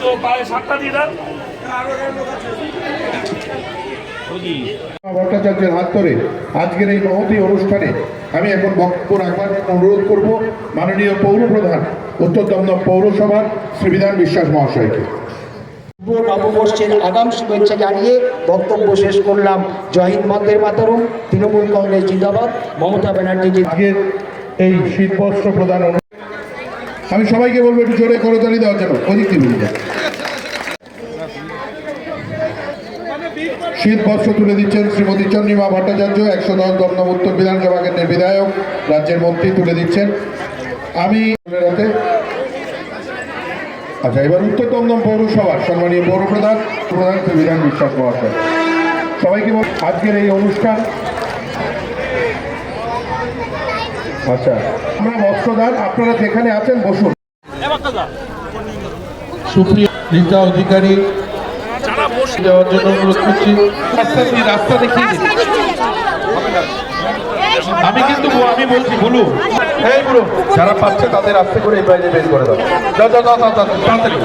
তো পায়ে সাতটা দিয়ে দেন। ভট্টাচার্যের হাত ধরে আজকের এই মহতী অনুষ্ঠানে আমি এখন বক্তব্য রাখবার জন্য অনুরোধ করব মাননীয় পৌর প্রধান উত্তর দমদম পৌরসভার শ্রীবিধান বিশ্বাস মহাশয়কে। নববর্ষের আগাম শুভেচ্ছা জানিয়ে বক্তব্য শেষ করলাম। জয় হিন্দ বন্দের মাতরম। তৃণমূল কংগ্রেস জিন্দাবাদ। মমতা ব্যানার্জি। আজকের এই শীতবস্ত্র প্রদান আমি সবাইকে বলব একটু জোরে করতালি দেওয়ার জন্য শীত বস্ত্র তুলে দিচ্ছেন শ্রীমতী চন্দ্রিমা ভট্টাচার্য, একশো দশ দমদম উত্তর বিধানসভা কেন্দ্রের বিধায়ক, রাজ্যের মন্ত্রী তুলে দিচ্ছেন। আমি আচ্ছা এবার উত্তর দমদম পৌরসভার সম্মানীয় পৌর প্রধান প্রধান বিধান বিশ্বাস মহাশয়। সবাইকে বল আজকের এই অনুষ্ঠান আচ্ছা আমরা বস্ত্রদান আপনারা যেখানে আছেন বসুন। সুপ্রিয় রিতা অধিকারী যারা বসে দেওয়ার জন্য অনুরোধ করছি। রাস্তা দেখিয়ে আমি কিন্তু আমি বলছি বলু এই বুড়ো যারা পাচ্ছে তাদের আস্তে করে এই বাইরে বের করে দাও। তাড়াতাড়ি।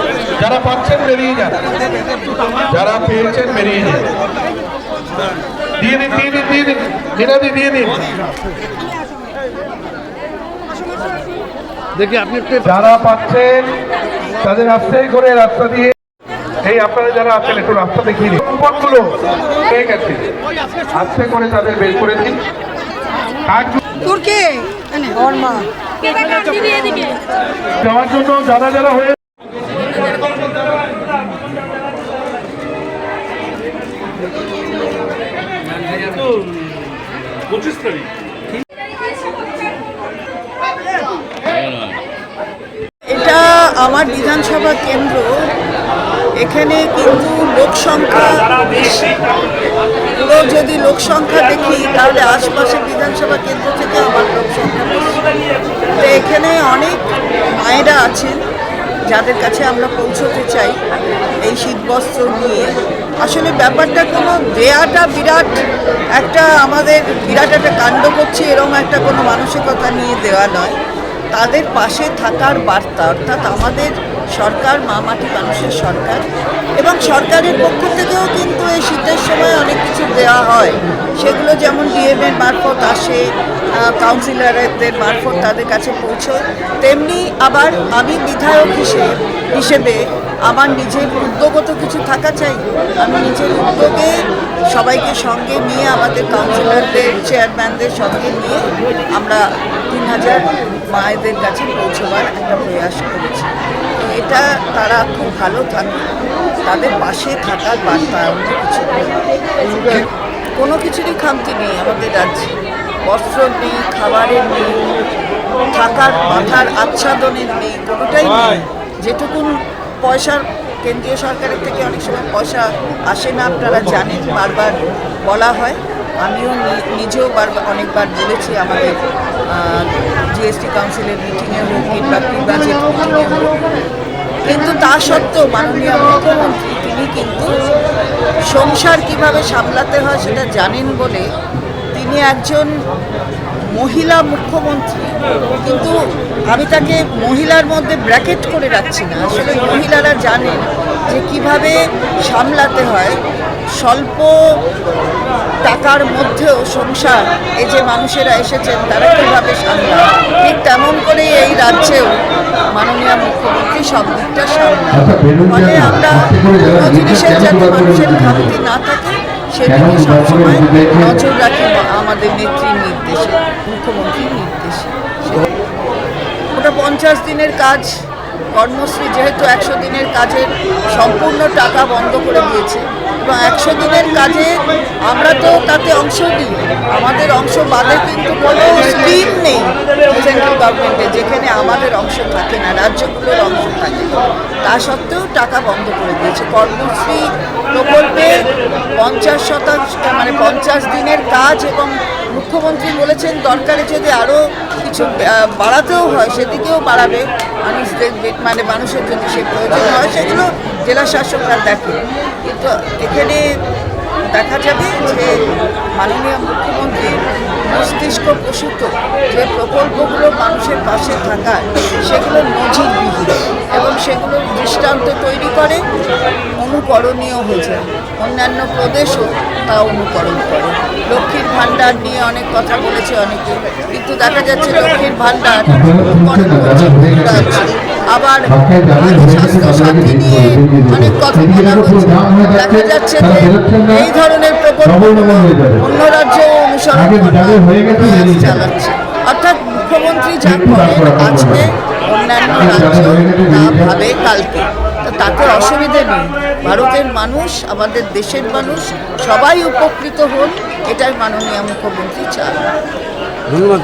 যারা পাচ্ছেন বেরিয়ে যান। যারা পেয়েছেন বেরিয়ে যান। দিয়ে দিন দিয়ে দিন দিয়ে দিন। দিয়ে দিন। দেখি আপনি যারা পাচ্ছেন তাদের আস্তে করে রাস্তা দিয়ে এই আপনারা যারা আছেন একটু রাস্তা দেখিয়ে দিন। কুপনগুলো পেয়ে গেছে। আস্তে করে তাদের বের করে দিন। জন্য যারা যারা হয়ে পঁচিশ তারিখ এটা আমার বিধানসভা কেন্দ্র, এখানে কিন্তু লোক সংখ্যা বেশি পুরো যদি লোক সংখ্যা দেখি, তাহলে আশপাশের বিধানসভা কেন্দ্র থেকে আমার লোক সংখ্যা বেশি। তো এখানে অনেক মায়েরা আছেন, যাদের কাছে আমরা পৌঁছতে চাই এই শীতবস্ত্র নিয়ে। আসলে ব্যাপারটা কোনো দেয়াটা বিরাট একটা আমাদের, বিরাট একটা কাণ্ড করছে এরকম একটা কোনো মানসিকতা নিয়ে দেওয়া নয়। তাদের পাশে থাকার বার্তা, অর্থাৎ আমাদের সরকার, মা মাটি মানুষের সরকার। এবং সরকারের পক্ষ থেকেও কিন্তু এই শীতের সময় অনেক কিছু দেওয়া হয়। সেগুলো যেমন ডিএমের মারফত আসে কাউন্সিলরদের মারফত তাদের কাছে পৌঁছয়, তেমনি আবার আমি বিধায়ক হিসেবে হিসেবে আমার নিজের উদ্যোগত কিছু থাকা চাই আমি নিজের উদ্যোগে সবাইকে সঙ্গে নিয়ে, আমাদের কাউন্সিলরদের চেয়ারম্যানদের সঙ্গে নিয়ে আমরা তিন হাজার মায়েদের কাছে পৌঁছবার একটা প্রয়াস করেছি এটা তারা খুব ভালো থাকে তাদের পাশে থাকার বার্তা কিছু। কোনো কিছুরই খামতি নেই আমাদের রাজ্যে। বস্ত্র নেই খাবারের নেই থাকার মাথার আচ্ছাদনের নেই কোনোটাই নেই। যেটুকুন পয়সার কেন্দ্রীয় সরকারের থেকে অনেক সময় পয়সা আসে না আপনারা জানেন বারবার বলা হয়। আমিও নিজেও বারবার অনেকবার বলেছি আমাদের জিএসটি কাউন্সিলের মিটিংয়ে হোক কিংবা প্রি বাজেট মিটিংয়ে হোক। কিন্তু তা সত্ত্বেও মাননীয় মুখ্যমন্ত্রী তিনি কিন্তু সংসার কীভাবে সামলাতে হয় সেটা জানেন বলে তিনি একজন মহিলা মুখ্যমন্ত্রী। কিন্তু আমি তাকে মহিলার মধ্যে ব্র্যাকেট করে রাখছি না। আসলে মহিলারা জানেন যে কীভাবে সামলাতে হয়। স্বল্প টাকার মধ্যেও সংসার এই যে মানুষেরা এসেছেন তারা কীভাবে সামলায়? ঠিক তেমন করেই এই রাজ্যেও মাননীয় মুখ্যমন্ত্রী সব দিকটা সামলায় ফলে আমরা কোনো জিনিসের যাতে মানুষের ঘাটতি না থাকে সেদিকে সবসময় নজর রাখি আমাদের নেত্রীর নির্দেশে মুখ্যমন্ত্রীর নির্দেশে। ওটা পঞ্চাশ দিনের কাজ কর্মশ্রী যেহেতু একশো দিনের কাজের সম্পূর্ণ টাকা বন্ধ করে দিয়েছে একশো দিনের কাজে আমরা তো তাতে অংশ দিই আমাদের অংশ বাদে কিন্তু কোনো স্কিম নেই সেন্ট্রাল গভর্নমেন্টে যেখানে আমাদের অংশ থাকে না, রাজ্যগুলোর অংশ থাকে তা সত্ত্বেও টাকা বন্ধ করে দিয়েছে। কর্মশ্রী প্রকল্পে পঞ্চাশ শতাংশ মানে পঞ্চাশ দিনের কাজ এবং মুখ্যমন্ত্রী বলেছেন দরকারে যদি আরও কিছু বাড়াতেও হয়, সেদিকেও বাড়াবে। মানুষ দেখবে মানে মানুষের যদি সে প্রয়োজন হয়, সেগুলো জেলা শাসকরা দেখে। কিন্তু এখানে দেখা যাবে যে মাননীয় মুখ্যমন্ত্রী মস্তিষ্ক প্রসূত, যে প্রকল্পগুলো মানুষের পাশে থাকার সেগুলো নজিরবিহীন এবং সেগুলোর দৃষ্টান্ত তৈরি করে অনুকরণীয় হয়েছে অন্যান্য প্রদেশও তা অনুকরণ করে। লক্ষ্মীর ভাণ্ডার নিয়ে অনেক কথা বলেছে অনেকে কিন্তু দেখা যাচ্ছে লক্ষ্মীর ভাণ্ডার। আবার নিয়ে অনেক কথা বলা হচ্ছে। দেখা যাচ্ছে যে এই ধরনের প্রকল্প অন্য রাজ্যেও অনুসরণ চালাচ্ছে। অর্থাৎ মুখ্যমন্ত্রী যা করেন আজকে অন্যান্য রাজ্য তা ভাবে কালকে। তো তাতে অসুবিধে নেই। ভারতের মানুষ আমাদের দেশের মানুষ সবাই উপকৃত হন এটাই মাননীয় মুখ্যমন্ত্রী চান। ধন্যবাদ।